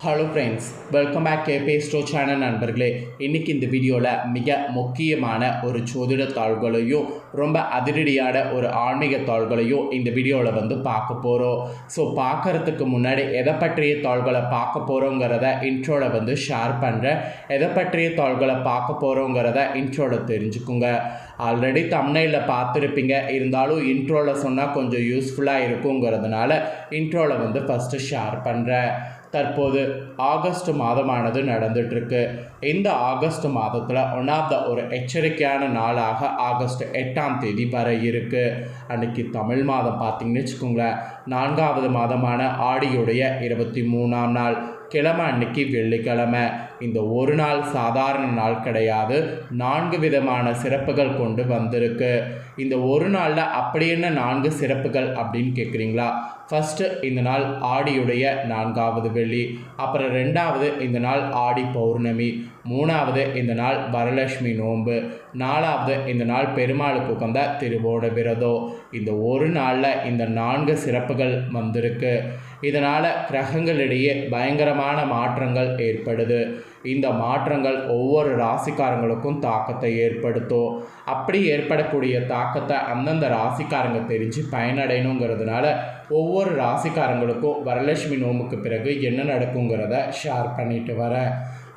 Hello friends welcome back கேபே ஸ்டோ channel நண்பர்களே. இன்றைக்கி இந்த வீடியோவில் மிக முக்கியமான ஒரு ஜோதிட தாள்களையும் ரொம்ப அதிரடியான ஒரு ஆன்மீக தாள்களையும் இந்த வீடியோவில் வந்து பார்க்க போகிறோம் ஸோ பார்க்கறதுக்கு முன்னாடி எதை பற்றிய தாள்களை பார்க்க போகிறோங்கிறத இன்ட்ரோவில் வந்து ஷேர் பண்ணுறேன் எதை பற்றிய தாள்களை பார்க்க போகிறோங்கிறத இன்ட்ரோவில் தெரிஞ்சுக்குங்க. ஆல்ரெடி தமிழில் பார்த்துருப்பீங்க. இருந்தாலும் இன்ட்ரோவில் சொன்னால் கொஞ்சம் யூஸ்ஃபுல்லாக இருக்குங்கிறதுனால இன்ட்ரோவில் வந்து ஃபஸ்ட்டு ஷேர் பண்ணுறேன் தற்போது ஆகஸ்ட் மாதமானது நடந்துட்டுருக்கு. இந்த ஆகஸ்ட் மாதத்தில் ஒன் ஆஃப் த ஒரு எச்சரிக்கையான நாளாக ஆகஸ்ட் எட்டாம் தேதி வர இருக்குது அன்னைக்கு தமிழ் மாதம் பார்த்திங்கன்னு வச்சுக்கோங்களேன். நான்காவது மாதமான ஆடியுடைய இருபத்தி மூணாம் நாள். கிழமை அன்னைக்கு வெள்ளிக்கிழமை. இந்த ஒரு நாள் சாதாரண நாள் கிடையாது. நான்கு விதமான சிறப்புகள் கொண்டு வந்திருக்கு. இந்த ஒரு நாளில் அப்படி என்ன நான்கு சிறப்புகள் அப்படின்னு கேட்குறீங்களா ஃபஸ்ட்டு இந்த நாள் ஆடியுடைய நான்காவது வெள்ளி. அப்புறம் ரெண்டாவது இந்த நாள் ஆடி பௌர்ணமி. மூணாவது இந்த நாள் வரலட்சுமி நோன்பு. நாலாவது இந்த நாள் பெருமாளுக்கு உகந்த திருவோட விரதம். இந்த ஒரு நாளில் இந்த நான்கு சிறப்புகள் வந்திருக்கு. இதனால் கிரகங்களிடையே பயங்கரமான மாற்றங்கள் ஏற்படுது. இந்த மாற்றங்கள் ஒவ்வொரு ராசிக்காரங்களுக்கும் தாக்கத்தை ஏற்படுத்தும். அப்படி ஏற்படக்கூடிய தாக்கத்தை அந்தந்த ராசிக்காரங்க தெரிஞ்சு பயனடையணுங்கிறதுனால ஒவ்வொரு ராசிக்காரங்களுக்கும் வரலட்சுமி நோம்புக்கு பிறகு என்ன நடக்குங்கிறத ஷேர் பண்ணிட்டு வரேன்.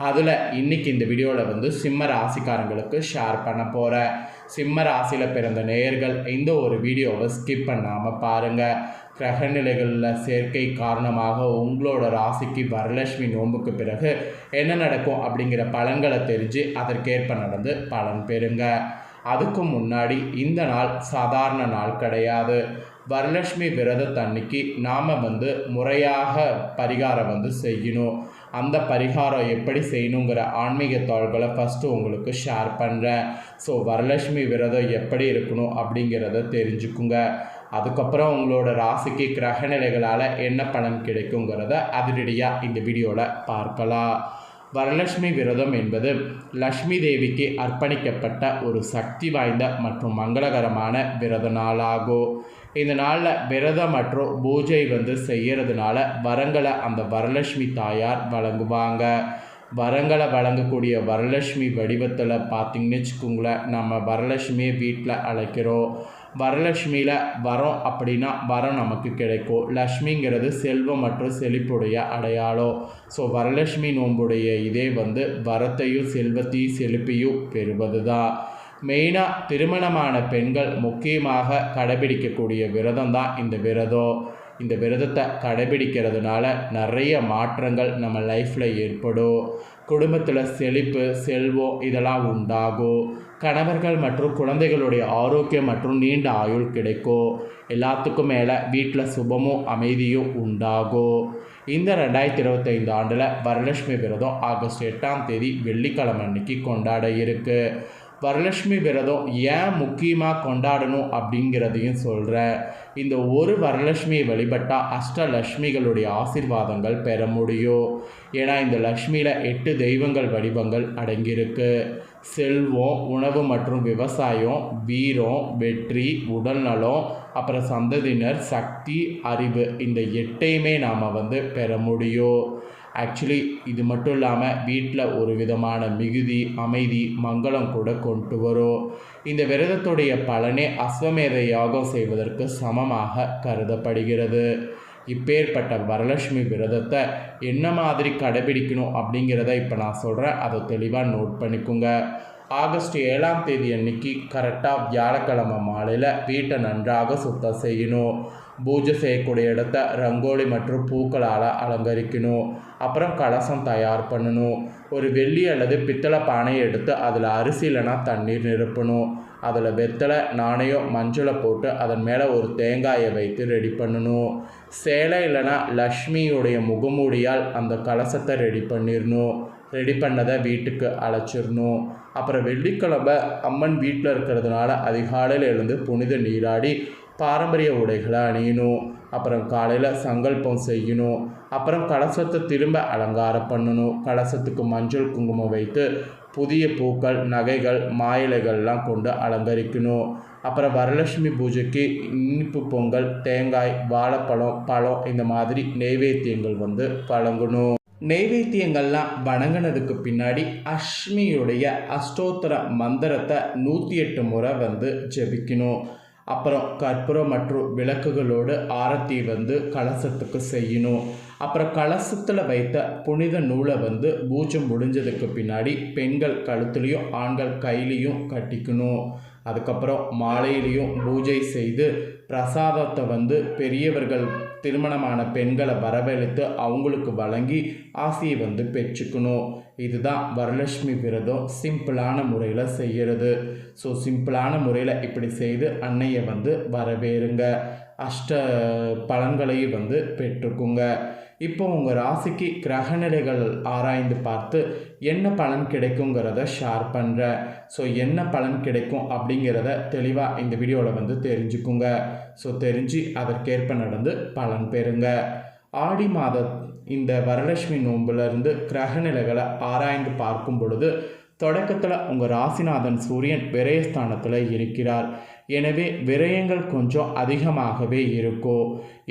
அதில் இன்றைக்கி இந்த வீடியோவில் வந்து சிம்ம ராசிக்காரங்களுக்கு ஷேர் பண்ண போகிறேன் சிம்ம ராசியில் பிறந்த நேயர்கள் இந்த ஒரு வீடியோவை ஸ்கிப் பண்ணாமல் பாருங்கள் கிரகநிலைகளில் சேர்க்கை காரணமாக உங்களோட ராசிக்கு வரலட்சுமி நோன்புக்கு பிறகு என்ன நடக்கும் அப்படிங்கிற பலன்களை தெரிஞ்சு அதற்கேற்ப நடந்து பலன் பெறுங்க. அதுக்கு முன்னாடி இந்த நாள் சாதாரண நாள் கிடையாது. வரலட்சுமி விரதத்தன்னைக்கு நாம் வந்து முறையாக பரிகாரம் வந்து செய்யணும். அந்த பரிகாரம் எப்படி செய்யணுங்கிற ஆன்மீக தாள்களை ஃபஸ்ட்டு உங்களுக்கு ஷேர் பண்ணுறேன் ஸோ வரலட்சுமி விரதம் எப்படி இருக்கணும் அப்படிங்கிறத தெரிஞ்சுக்குங்க. அதுக்கப்புறம் உங்களோட ராசிக்கு கிரகநிலைகளால் என்ன பலன் கிடைக்குங்கிறத அதிரடியாக இந்த வீடியோவில் பார்க்கலாம். வரலட்சுமி விரதம் என்பது லக்ஷ்மி தேவிக்கு அர்ப்பணிக்கப்பட்ட ஒரு சக்தி வாய்ந்த மற்றும் மங்களகரமான விரத நாளாகும். இந்த நாளில் விரதம் மற்றும் பூஜை வந்து செய்கிறதுனால வரங்களை அந்த வரலட்சுமி தாயார் வழங்குவாங்க. வரங்களை வழங்கக்கூடிய வரலட்சுமி வடிவத்தில் பார்த்திங்கன்னு வச்சுக்கோங்களேன் நம்ம வரலட்சுமியை வீட்டில் அழைக்கிறோம். வரலட்சுமியில் வரோம் அப்படின்னா வரம் நமக்கு கிடைக்கும். லக்ஷ்மிங்கிறது செல்வம் மற்றும் செழிப்புடைய அடையாளம். ஸோ வரலட்சுமி நோன்புடைய இதே வந்து வரத்தையும் செல்வத்தையும் செழிப்பையும் பெறுவது தான் மெயினாக திருமணமான பெண்கள் முக்கியமாக கடைபிடிக்கக்கூடிய விரதம் தான் இந்த விரதம் இந்த விரதத்தை கடைபிடிக்கிறதுனால நிறைய மாற்றங்கள் நம்ம லைஃப்பில் ஏற்படும். குடும்பத்தில் செழிப்பு செல்வம் இதெல்லாம் உண்டாகும். கணவர்கள் மற்றும் குழந்தைகளுடைய ஆரோக்கியம் மற்றும் நீண்ட ஆயுள் கிடைக்கும். எல்லாத்துக்கும் மேலே வீட்டில் சுபமும் அமைதியும் உண்டாகும். இந்த ரெண்டாயிரத்தி இருபத்தைந்து ஆண்டில் வரலட்சுமி விரதம் ஆகஸ்ட் எட்டாம் தேதி வெள்ளிக்கிழமை அன்னைக்கு கொண்டாட இருக்குது வரலட்சுமி விரதம் ஏன் முக்கியமாக கொண்டாடணும் அப்படிங்கிறதையும் சொல்கிறேன் இந்த ஒரு வரலட்சுமியை வழிபட்டால் அஷ்டலட்சுமிகளுடைய ஆசிர்வாதங்கள் பெற முடியும். ஏன்னா இந்த லக்ஷ்மியில் எட்டு தெய்வங்கள் வடிவங்கள் அடங்கியிருக்கு. செல்வம் உணவு மற்றும் விவசாயம் வீரம் வெற்றி உடல்நலம் அப்புறம் சந்ததியினர் சக்தி அறிவு இந்த எட்டையுமே நாம் வந்து பெற முடியும். ஆக்சுவலி இது மட்டும் இல்லாமல் வீட்டில் ஒரு விதமான மிகுதி அமைதி மங்களம் கூட கொண்டு வரும். இந்த விரதத்துடைய பலனே அஸ்வமேத யாகம் செய்வதற்கு சமமாக கருதப்படுகிறது. இப்பேற்பட்ட வரலட்சுமி விரதத்தை என்ன மாதிரி கடைபிடிக்கணும் அப்படிங்கிறத இப்போ நான் சொல்கிறேன் அதை தெளிவாக நோட் பண்ணிக்கோங்க. ஆகஸ்ட் ஏழாம் தேதி அன்னைக்கு கரெக்டாக வியாழக்கிழமை மாலையில் வீட்டை நன்றாக சுத்தம் செய்யணும். பூஜை செய்யக்கூடிய இடத்த ரங்கோலி மற்றும் பூக்களால் அலங்கரிக்கணும். அப்புறம் கலசம் தயார் பண்ணணும். ஒரு வெள்ளி அல்லது பித்தளை பானையை எடுத்து அதில் அரிசி இல்லைனா தண்ணீர் நிரப்பணும். அதில் வெத்தலை நாணயம் மஞ்சளை போட்டு அதன் மேலே ஒரு தேங்காயை வைத்து ரெடி பண்ணணும். சேலை இல்லைனா லக்ஷ்மியுடைய முகமூடியால் அந்த கலசத்தை ரெடி பண்ணிடணும். ரெடி பண்ணதை வீட்டுக்கு அழைச்சிடணும். அப்புறம் வெள்ளிக்கிழமை அம்மன் வீட்டில் இருக்கிறதுனால அதிகாலையில் எழுந்து புனித நீராடி பாரம்பரிய உடைகளை அணியணும். அப்புறம் காலையில் சங்கல்பம் செய்யணும். அப்புறம் கலசத்தை திரும்ப அலங்காரம் பண்ணணும். கலசத்துக்கு மஞ்சள் குங்குமம் வைத்து புதிய பூக்கள் நகைகள் மாயிலைகள்லாம் கொண்டு அலங்கரிக்கணும். அப்புறம் வரலட்சுமி பூஜைக்கு இனிப்பு பொங்கல் தேங்காய் வாழைப்பழம் பழம் இந்த மாதிரி நெய்வேத்தியங்கள் வந்து வழங்கணும். நெய்வேத்தியங்கள்லாம் வணங்கினதுக்கு பின்னாடி அஷ்மியுடைய அஷ்டோத்தர மந்திரத்தை நூற்றி எட்டு முறை வந்து ஜெபிக்கணும். அப்புறம் கற்பூரம் மற்றும் விளக்குகளோடு ஆரத்தி வந்து கலசத்துக்கு செய்யணும். அப்புறம் கலசத்தில் வைத்த புனித நூலை வந்து பூஜை முடிஞ்சதுக்கு பின்னாடி பெண்கள் கழுத்துலேயும் ஆண்கள் கையிலையும் கட்டிக்கணும். அதுக்கப்புறம் மாலையிலையும் பூஜை செய்து பிரசாதத்தை வந்து பெரியவர்கள் திருமணமான பெண்களை வரவழைத்து அவங்களுக்கு வழங்கி ஆசையை வந்து பெற்றுக்கணும். இதுதான் வரலட்சுமி விரதம் சிம்பிளான முறையில் செய்கிறது ஸோ சிம்பிளான முறையில் இப்படி செய்து அன்னையை வந்து வரவேறுங்க. அஷ்ட பலன்களையும் வந்து பெற்றுக்குங்க. இப்போ உங்கள் ராசிக்கு கிரகநிலைகள் ஆராய்ந்து பார்த்து என்ன பலன் கிடைக்குங்கிறத ஷேர் பண்ணுறேன் ஸோ என்ன பலன் கிடைக்கும் அப்படிங்கிறத தெளிவாக இந்த வீடியோவில் வந்து தெரிஞ்சுக்குங்க. ஸோ தெரிஞ்சு அதற்கேற்ப நடந்து பலன் பெறுங்க. ஆடி மாத இந்த வரலட்சுமி நோன்புலேருந்து கிரகநிலைகளை ஆராய்ந்து பார்க்கும் பொழுது தொடக்கத்தில் உங்கள் ராசிநாதன் சூரியன் விரயஸ்தானத்தில் இருக்கிறார். எனவே விரயங்கள் கொஞ்சம் அதிகமாகவே இருக்கும்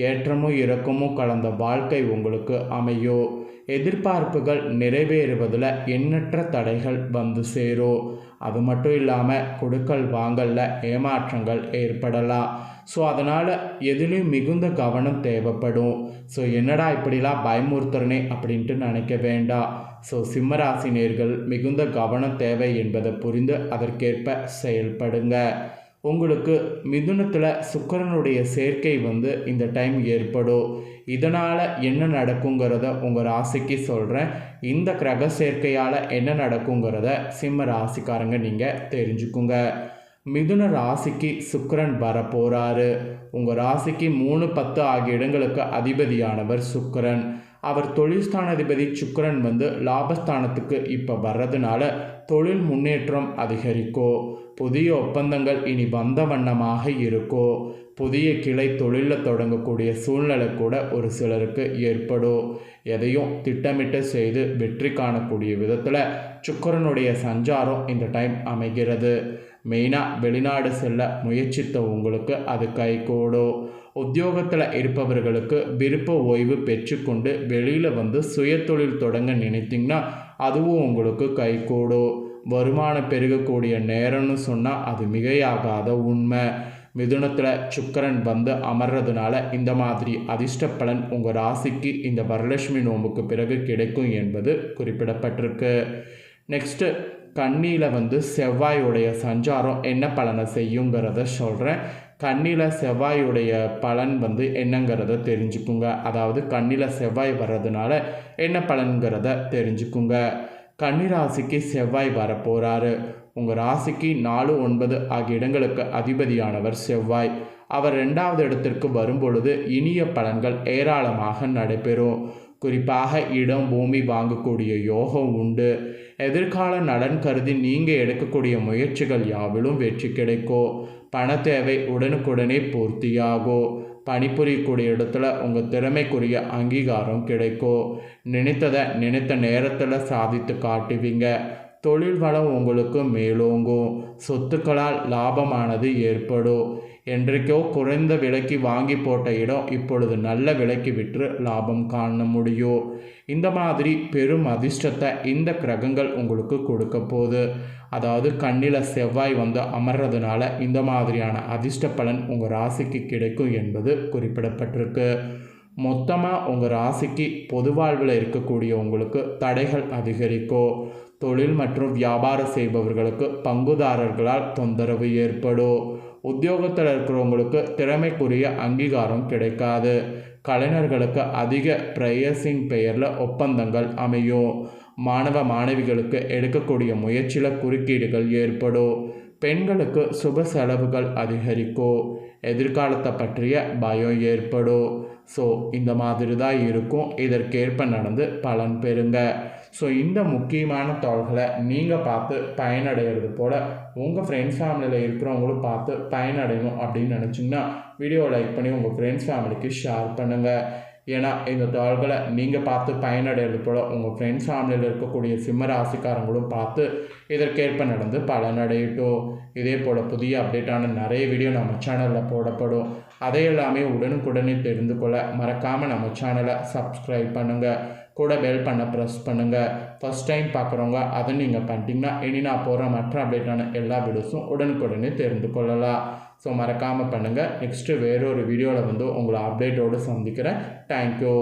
ஏற்றமும் இறக்கமும் கலந்த வாழ்க்கை உங்களுக்கு அமையும் எதிர்பார்ப்புகள் நிறைவேறுவதில் எண்ணற்ற தடைகள் வந்து சேரும் அது மட்டும் இல்லாமல் கொடுக்கல் வாங்கலில் ஏமாற்றங்கள் ஏற்படலாம். ஸோ அதனால் எதுலேயும் மிகுந்த கவனம் தேவைப்படும். ஸோ என்னடா இப்படிலாம் பயமுறுத்துறனே அப்படின்ட்டு நினைக்க வேண்டாம். ஸோ சிம்மராசினியர்கள் மிகுந்த கவனம் தேவை என்பதை புரிந்து அதற்கேற்ப செயல்படுங்க. உங்களுக்கு மிதுனத்தில் சுக்கரனுடைய சேர்க்கை வந்து இந்த டைம் ஏற்படும். இதனால் என்ன நடக்குங்கிறத உங்கள் ராசிக்கு சொல்கிறேன் இந்த கிரக சேர்க்கையால் என்ன நடக்குங்கிறத சிம்ம ராசிக்காரங்க நீங்கள் தெரிஞ்சுக்குங்க. மிதுன ராசிக்கு சுக்கரன் வரப்போகிறாரு உங்கள் ராசிக்கு மூணு பத்து ஆகிய இடங்களுக்கு அதிபதியானவர் சுக்கரன். அவர் தொழில்ஸ்தானாதிபதி சுக்கரன் வந்து லாபஸ்தானத்துக்கு இப்போ வர்றதுனால தொழில் முன்னேற்றம் அதிகரிக்கோ புதிய ஒப்பந்தங்கள் இனி வந்த வண்ணமாக இருக்கோ புதிய கிளை தொழிலில் தொடங்கக்கூடிய சூழ்நிலை கூட ஒரு சிலருக்கு ஏற்படும் எதையும் திட்டமிட்டு செய்து வெற்றி காணக்கூடிய விதத்தில் சுக்கரனுடைய சஞ்சாரம் இந்த டைம் அமைகிறது. மெயினாக வெளிநாடு செல்ல முயற்சித்த உங்களுக்கு அது கைகூடும் உத்தியோகத்தில் இருப்பவர்களுக்கு விருப்ப ஓய்வு பெற்றுக்கொண்டு வெளியில் வந்து சுயதொழில் தொடங்க நினைத்திங்கன்னா அதுவும் உங்களுக்கு கைகூடும் வருமானம் பெருகக்கூடிய நேரம்னு சொன்னால் அது மிகையாகாத உண்மை. மிதுனத்தில் சுக்கரன் வந்து அமர்றதுனால இந்த மாதிரி அதிர்ஷ்ட பலன் உங்கள் ராசிக்கு இந்த வரலட்சுமி நோம்புக்கு பிறகு கிடைக்கும் என்பது குறிப்பிடப்பட்டிருக்கு. நெக்ஸ்ட்டு கண்ணியில் வந்து செவ்வாயுடைய சஞ்சாரம் என்ன பலனை செய்யுங்கிறத சொல்கிறேன் கண்ணில் செவ்வாயுடைய பலன் வந்து என்னங்கிறத தெரிஞ்சுக்குங்க. அதாவது கண்ணில் செவ்வாய் வர்றதுனால என்ன பலன்கிறத தெரிஞ்சுக்குங்க. கன்னிராசிக்கு செவ்வாய் வரப்போகிறாரு உங்கள் ராசிக்கு நாலு ஒன்பது ஆகிய இடங்களுக்கு அதிபதியானவர் செவ்வாய். அவர் ரெண்டாவது இடத்திற்கு வரும்பொழுது இனிய பலன்கள் ஏராளமாக நடைபெறும். குறிப்பாக இடம் பூமி வாங்கக்கூடிய யோகம் உண்டு. எதிர்கால நலன் கருதி நீங்கள் எடுக்கக்கூடிய முயற்சிகள் யாவிலும் வெற்றி கிடைக்கும் பண தேவை உடனுக்குடனே பூர்த்தியாகும் பணிபுரியக்கூடிய இடத்துல உங்கள் திறமைக்குரிய அங்கீகாரம் கிடைக்கும் நினைத்ததை நினைத்த நேரத்தில் சாதித்து காட்டுவீங்க. தொழில் வளம் உங்களுக்கு மேலோங்கும். சொத்துக்களால் லாபமானது ஏற்படும். என்றைக்கோ குறைந்த விலைக்கு வாங்கி போட்ட இடம் இப்பொழுது நல்ல விலைக்கு விற்று லாபம் காண முடியும். இந்த மாதிரி பெரும் அதிர்ஷ்டத்தை இந்த கிரகங்கள் உங்களுக்கு கொடுக்க போகுது. அதாவது கண்ணில் செவ்வாய் வந்து அமர்றதுனால இந்த மாதிரியான அதிர்ஷ்ட பலன் உங்கள் ராசிக்கு கிடைக்கும் என்பது குறிப்பிடப்பட்டிருக்கு. மொத்தமாக உங்கள் ராசிக்கு பொது வாழ்வில் இருக்கக்கூடிய உங்களுக்கு தடைகள் அதிகரிக்கும். தொழில் மற்றும் வியாபாரம் செய்பவர்களுக்கு பங்குதாரர்களால் தொந்தரவு ஏற்படும். உத்தியோகத்தில் இருக்கிறவங்களுக்கு திறமைக்குரிய அங்கீகாரம் கிடைக்காது. கலைஞர்களுக்கு அதிக பிரயசின் பெயரில் ஒப்பந்தங்கள் அமையும். மாணவ மாணவிகளுக்கு எடுக்கக்கூடிய முயற்சியில் குறுக்கீடுகள் ஏற்படும். பெண்களுக்கு சுப செலவுகள் அதிகரிக்கும். எதிர்காலத்தை பற்றிய பயம் ஏற்படும். ஸோ இந்த மாதிரி தான் இருக்கும். இதற்கேற்ப நடந்து பலன் பெறுங்க. ஸோ இந்த முக்கியமான தாள்களை நீங்கள் பார்த்து பயனடைகிறது போல் உங்கள் ஃப்ரெண்ட்ஸ் ஃபேமிலியில் இருக்கிறவங்களும் பார்த்து பயனடையணும் அப்படின்னு நினச்சிங்கன்னா வீடியோ லைக் பண்ணி உங்கள் ஃப்ரெண்ட்ஸ் ஃபேமிலிக்கு ஷேர் பண்ணுங்கள் ஏன்னா இந்த தாள்களை நீங்கள் பார்த்து பயனடைகிறது போல் உங்கள் ஃப்ரெண்ட்ஸ் ஃபேமிலியில் இருக்கக்கூடிய சிம்ம ராசிக்காரங்களும் பார்த்து இதற்கேற்ப நடந்து பலனடையட்டும். இதே போல் புதிய அப்டேட்டான நிறைய வீடியோ நம்ம சேனலில் போடப்படும். அதை எல்லாமே உடனுக்குடனே தெரிந்து கொள்ள மறக்காமல் நம்ம சேனலை சப்ஸ்கிரைப் பண்ணுங்கள் கூட பெல் பண்ண ப்ரெஸ் பண்ணுங்கள் ஃபஸ்ட் டைம் பார்க்குறவங்க அதை நீங்கள் பண்ணிட்டீங்கன்னா இனி நான் போகிற மற்ற அப்டேட்டான எல்லா வீடியோஸும் உடனுக்குடனே தெரிந்து கொள்ளலாம். ஸோ மறக்காமல் பண்ணுங்கள் நெக்ஸ்ட்டு வேறொரு வீடியோவில் வந்து உங்களை அப்டேட்டோடு சந்திக்கிறேன். தேங்க்யூ